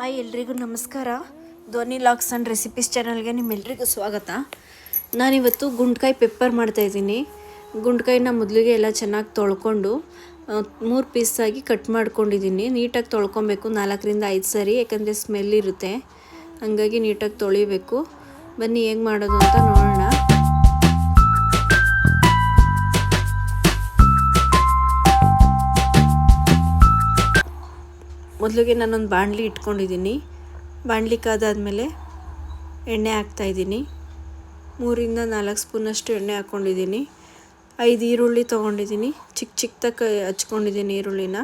Hi ಎಲ್ರಿಗೂ ನಮಸ್ಕಾರ. ಧ್ವನಿ ಲಾಕ್ಸ್ ಆ್ಯಂಡ್ ರೆಸಿಪೀಸ್ ಚಾನಲ್ಗೆ ನಿಮ್ಮೆಲ್ರಿಗೂ ಸ್ವಾಗತ. ನಾನಿವತ್ತು ಗುಂಡ್ಕಾಯಿ ಪೆಪ್ಪರ್ ಮಾಡ್ತಾಯಿದ್ದೀನಿ ಗುಂಡ್ಕಾಯಿನ ಮೊದಲಿಗೆ ಎಲ್ಲ ಚೆನ್ನಾಗಿ ತೊಳ್ಕೊಂಡು ಮೂರು ಪೀಸಾಗಿ ಕಟ್ ಮಾಡ್ಕೊಂಡಿದ್ದೀನಿ. ನೀಟಾಗಿ ತೊಳ್ಕೊಬೇಕು ನಾಲ್ಕರಿಂದ ಐದು ಸರಿ, ಯಾಕಂದರೆ ಸ್ಮೆಲ್ ಇರುತ್ತೆ. ಹಾಗಾಗಿ ನೀಟಾಗಿ ತೊಳಿಬೇಕು. ಬನ್ನಿ, ಹೇಗೆ ಮಾಡೋದು ಅಂತ ನೋಡೋಣ ಮೊದಲಿಗೆ ನಾನೊಂದು ಬಾಣಲಿ ಇಟ್ಕೊಂಡಿದ್ದೀನಿ. ಬಾಣಲಿ ಕಾದಾದಮೇಲೆ ಎಣ್ಣೆ ಹಾಕ್ತಾಯಿದ್ದೀನಿ. ಮೂರಿಂದ ನಾಲ್ಕು ಸ್ಪೂನಷ್ಟು ಎಣ್ಣೆ ಹಾಕ್ಕೊಂಡಿದ್ದೀನಿ. ಐದು ಈರುಳ್ಳಿ ತೊಗೊಂಡಿದ್ದೀನಿ. ಚಿಕ್ಕ ಚಿಕ್ಕದಾಗಿ ಹಚ್ಕೊಂಡಿದ್ದೀನಿ ಈರುಳ್ಳಿನ.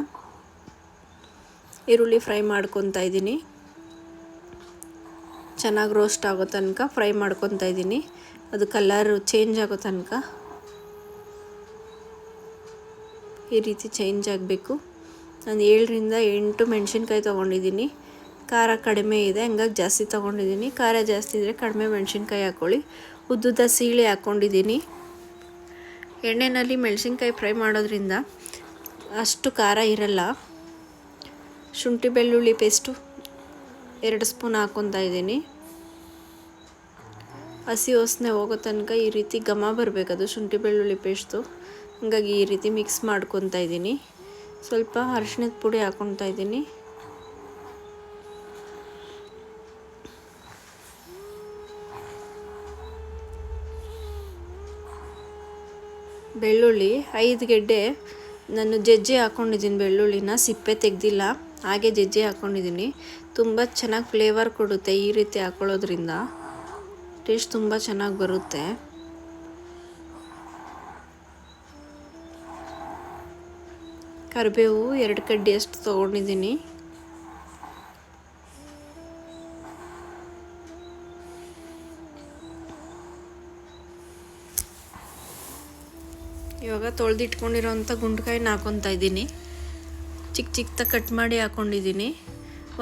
ಈರುಳ್ಳಿ ಫ್ರೈ ಮಾಡ್ಕೊತಾ ಇದ್ದೀನಿ ಚೆನ್ನಾಗಿ ರೋಸ್ಟ್ ಆಗೋ ತನಕ ಫ್ರೈ ಮಾಡ್ಕೊತಾ ಇದ್ದೀನಿ ಅದು ಕಲರ್ ಚೇಂಜ್ ಆಗೋ ತನಕ ಈ ರೀತಿ ಚೇಂಜ್ ಆಗಬೇಕು. ನಾನು ಏಳರಿಂದ ಎಂಟು ಮೆಣಸಿನ್ಕಾಯಿ ತೊಗೊಂಡಿದ್ದೀನಿ. ಖಾರ ಕಡಿಮೆ ಇದೆ, ಹಂಗಾಗಿ ಜಾಸ್ತಿ ತೊಗೊಂಡಿದ್ದೀನಿ. ಖಾರ ಜಾಸ್ತಿ ಇದ್ದರೆ ಕಡಿಮೆ ಮೆಣಸಿನ್ಕಾಯಿ ಹಾಕ್ಕೊಳ್ಳಿ ಉದ್ದುದ್ದ ಸೀಳೆ ಹಾಕ್ಕೊಂಡಿದ್ದೀನಿ ಎಣ್ಣೆಯಲ್ಲಿ ಮೆಣಸಿನ್ಕಾಯಿ ಫ್ರೈ ಮಾಡೋದ್ರಿಂದ ಅಷ್ಟು ಖಾರ ಇರಲ್ಲ. ಶುಂಠಿ ಬೆಳ್ಳುಳ್ಳಿ ಪೇಸ್ಟು ಎರಡು ಸ್ಪೂನ್ ಹಾಕ್ಕೊತಾ ಇದ್ದೀನಿ. ಹಸಿ ವಾಸನೆ ಹೋಗೋ ತನಕ ಈ ರೀತಿ ಘಮ ಬರಬೇಕದು ಶುಂಠಿ ಬೆಳ್ಳುಳ್ಳಿ ಪೇಸ್ಟು. ಹಂಗಾಗಿ ಈ ರೀತಿ ಮಿಕ್ಸ್ ಮಾಡ್ಕೊತಾ ಇದ್ದೀನಿ. ಸ್ವಲ್ಪ ಅರಿಶಿಣದ ಪುಡಿ ಹಾಕೊಳ್ತಾ ಇದ್ದೀನಿ. ಬೆಳ್ಳುಳ್ಳಿ, ಐದು ಗೆಡ್ಡೆ ನಾನು ಜಜ್ಜಿ ಹಾಕ್ಕೊಂಡಿದ್ದೀನಿ ಬೆಳ್ಳುಳ್ಳಿನ, ಸಿಪ್ಪೆ ತೆಗೆದಿಲ್ಲ, ಹಾಗೆ ಜಜ್ಜಿ ಹಾಕ್ಕೊಂಡಿದ್ದೀನಿ ತುಂಬ ಚೆನ್ನಾಗಿ ಫ್ಲೇವರ್ ಕೊಡುತ್ತೆ ಈ ರೀತಿ ಹಾಕ್ಕೊಳ್ಳೋದ್ರಿಂದ ಟೇಸ್ಟ್ ತುಂಬ ಚೆನ್ನಾಗಿ ಬರುತ್ತೆ. ಕರಿಬೇವು ಎರಡು ಕಡ್ಡಿ ಅಷ್ಟು ತೊಗೊಂಡಿದ್ದೀನಿ. ಇವಾಗ ತೊಳೆದಿಟ್ಕೊಂಡಿರೋಂಥ ಗುಂಡ್ಕಾಯಿನ ಹಾಕೊತಾ ಇದ್ದೀನಿ. ಚಿಕ್ಕ ಚಿಕ್ಕದಾಗಿ ಕಟ್ ಮಾಡಿ ಹಾಕ್ಕೊಂಡಿದ್ದೀನಿ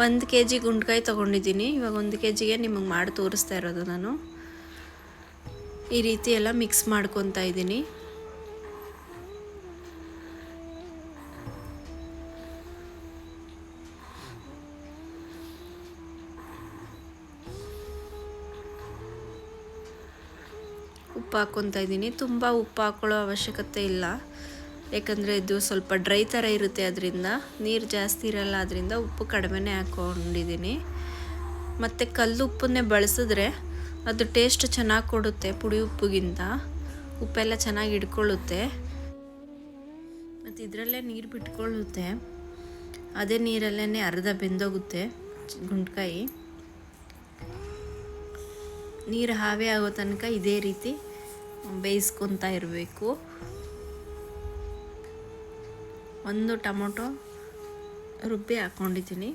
ಒಂದು ಕೆ ಜಿ ಗುಂಡ್ಕಾಯಿ ತೊಗೊಂಡಿದ್ದೀನಿ. ಇವಾಗ ಒಂದು ಕೆ ಜಿಗೆ ನಿಮಗೆ ಮಾಡಿ ತೋರಿಸ್ತಾ ಇರೋದು ನಾನು. ಈ ರೀತಿ ಎಲ್ಲ ಮಿಕ್ಸ್ ಮಾಡ್ಕೊತಾ ಇದ್ದೀನಿ. ಉಪ್ಪು ಹಾಕ್ಕೊತಾ ಇದ್ದೀನಿ. ತುಂಬ ಉಪ್ಪು ಹಾಕ್ಕೊಳ್ಳೋ ಅವಶ್ಯಕತೆ ಇಲ್ಲ. ಯಾಕಂದರೆ ಇದು ಸ್ವಲ್ಪ ಡ್ರೈ ಥರ ಇರುತ್ತೆ ಅದರಿಂದ. ನೀರು ಜಾಸ್ತಿ ಇರಲ್ಲ ಅದರಿಂದ ಉಪ್ಪು ಕಡಿಮೆನೇ ಹಾಕ್ಕೊಂಡಿದ್ದೀನಿ ಮತ್ತು ಕಲ್ಲು ಉಪ್ಪನ್ನೇ ಬಳಸಿದ್ರೆ ಅದು ಟೇಸ್ಟ್ ಚೆನ್ನಾಗಿ ಕೊಡುತ್ತೆ ಪುಡಿ ಉಪ್ಪಿಗಿಂತ. ಉಪ್ಪೆಲ್ಲ ಚೆನ್ನಾಗಿ ಇಟ್ಕೊಳ್ಳುತ್ತೆ ಮತ್ತು ಇದರಲ್ಲೇ ನೀರು ಬಿಟ್ಕೊಳ್ಳುತ್ತೆ. ಅದೇ ನೀರಲ್ಲೇ ಅರ್ಧ ಬೆಂದೋಗುತ್ತೆ ಗುಂಡ್ಕಾಯಿ. ನೀರು ಹಾವೇ ಆಗೋ ತನಕ ಇದೇ ರೀತಿ ಬೇಯಿಸ್ಕೊತಾ ಇರಬೇಕು. ಒಂದು ಟೊಮೊಟೊ ರುಬ್ಬಿ ಹಾಕ್ಕೊಂಡಿದ್ದೀನಿ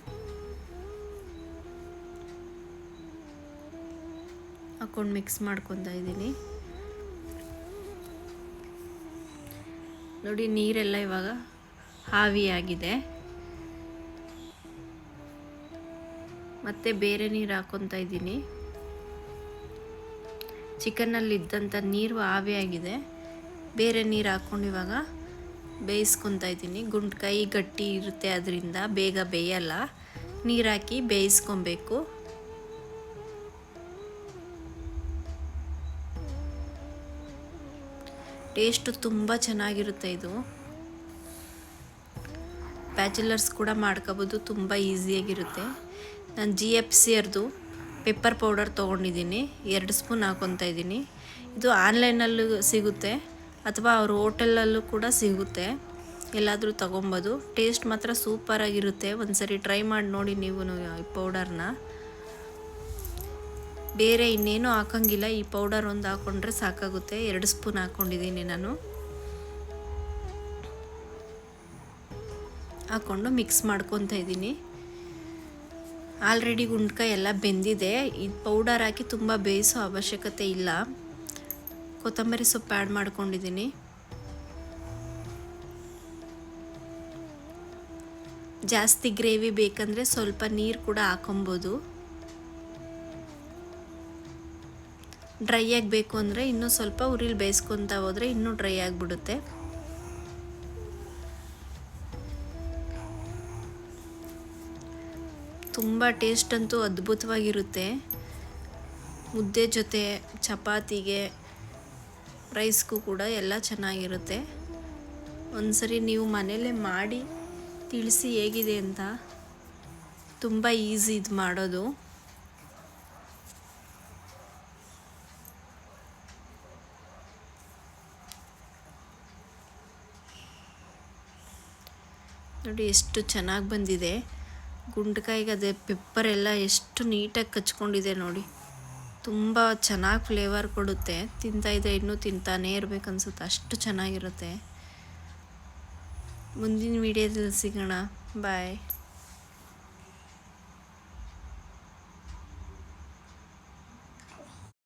ಹಾಕ್ಕೊಂಡು ಮಿಕ್ಸ್ ಮಾಡ್ಕೊತಾ ಇದ್ದೀನಿ. ನೋಡಿ, ನೀರೆಲ್ಲ ಇವಾಗ ಹಾವಿಯಾಗಿದೆ. ಮತ್ತೆ ಬೇರೆ ನೀರು ಹಾಕ್ಕೊತಾ ಇದ್ದೀನಿ. ಚಿಕನ್ನಲ್ಲಿ ಇದ್ದಂಥ ನೀರು ಆವಿಯಾಗಿದೆ ಬೇರೆ ನೀರು ಹಾಕ್ಕೊಂಡು ಇವಾಗ ಬೇಯಿಸ್ಕೊತಾ ಇದ್ದೀನಿ. ಗುಂಡ್ಕಾಯಿ ಗಟ್ಟಿ ಇರುತ್ತೆ ಅದರಿಂದ ಬೇಗ ಬೇಯಲ್ಲ. ನೀರು ಹಾಕಿ ಬೇಯಿಸ್ಕೊಬೇಕು. ಟೇಸ್ಟು ತುಂಬ ಚೆನ್ನಾಗಿರುತ್ತೆ ಇದು. ಬ್ಯಾಚುಲರ್ಸ್ ಕೂಡ ಮಾಡ್ಕೋಬೋದು, ತುಂಬ ಈಸಿಯಾಗಿರುತ್ತೆ. ನಾನು G F C pepper powder ತೊಗೊಂಡಿದ್ದೀನಿ, ಎರಡು ಸ್ಪೂನ್ ಹಾಕೊತಾ ಇದ್ದೀನಿ. ಇದು ಆನ್ಲೈನಲ್ಲೂ ಸಿಗುತ್ತೆ, ಅಥವಾ ಅವ್ರ ಹೋಟೆಲಲ್ಲೂ ಕೂಡ ಸಿಗುತ್ತೆ. ಎಲ್ಲಾದರೂ ತೊಗೊಬೋದು. ಟೇಸ್ಟ್ ಮಾತ್ರ ಸೂಪರಾಗಿರುತ್ತೆ. ಒಂದು ಸರಿ ಟ್ರೈ ಮಾಡಿ ನೋಡಿ ನೀವು ಈ ಪೌಡರ್ನ. ಬೇರೆ ಇನ್ನೇನು ಹಾಕೋಂಗಿಲ್ಲ. ಈ ಪೌಡರ್ ಒಂದು ಹಾಕ್ಕೊಂಡ್ರೆ ಸಾಕಾಗುತ್ತೆ. ಎರಡು ಸ್ಪೂನ್ ಹಾಕ್ಕೊಂಡಿದ್ದೀನಿ ನಾನು. ಹಾಕ್ಕೊಂಡು ಮಿಕ್ಸ್ ಮಾಡ್ಕೊತಾ ಇದ್ದೀನಿ. ಆಲ್ರೆಡಿ ಗುಂಡ್ಕಾಯಿ ಎಲ್ಲ ಬೆಂದಿದೆ. ಇದು ಪೌಡರ್ ಹಾಕಿ ತುಂಬ ಬೇಯಿಸೋ ಅವಶ್ಯಕತೆ ಇಲ್ಲ. ಕೊತ್ತಂಬರಿ ಸೊಪ್ಪು ಆ್ಯಡ್ ಮಾಡ್ಕೊಂಡಿದ್ದೀನಿ. ಜಾಸ್ತಿ ಗ್ರೇವಿ ಬೇಕಂದರೆ ಸ್ವಲ್ಪ ನೀರು ಕೂಡ ಹಾಕೊಬೋದು. ಡ್ರೈ ಆಗಬೇಕು ಅಂದರೆ ಇನ್ನೂ ಸ್ವಲ್ಪ ಉರಿಲಿ ಬೇಯಿಸ್ಕೊತಾ ಹೋದರೆ ಇನ್ನೂ ಡ್ರೈ ಆಗಿಬಿಡುತ್ತೆ. ತುಂಬ ಟೇಸ್ಟ್ ಅಂತೂ ಅದ್ಭುತವಾಗಿರುತ್ತೆ. ಮುದ್ದೆ ಜೊತೆ ಚಪಾತಿಗೆ, ರೈಸ್ಗೂ ಕೂಡ ಎಲ್ಲ ಚೆನ್ನಾಗಿರುತ್ತೆ. ಒಂದ್ಸರಿ ನೀವು ಮನೇಲೇ ಮಾಡಿ ತಿಳಿಸಿ ಹೇಗಿದೆ ಅಂತ ತುಂಬ ಈಸಿ ಇದು ಮಾಡೋದು. ನೋಡಿ ಎಷ್ಟು ಚೆನ್ನಾಗಿ ಬಂದಿದೆ. ಗುಂಡ್ಕಾಯಿಗೆ ಅದೇ ಪೆಪ್ಪರ್ ಎಲ್ಲ ಎಷ್ಟು ನೀಟಾಗಿ ಕಚ್ಕೊಂಡಿದೆ ನೋಡಿ. ತುಂಬ ಚೆನ್ನಾಗಿ ಫ್ಲೇವರ್ ಕೊಡುತ್ತೆ. ತಿಂತಾ ಇದೆ ಇನ್ನೂ ತಿಂತಾನೇ ಇರಬೇಕನ್ಸುತ್ತೆ ಅಷ್ಟು ಚೆನ್ನಾಗಿರುತ್ತೆ. ಮುಂದಿನ ವಿಡಿಯೋದಲ್ಲಿ ಸಿಗೋಣ. ಬಾಯ್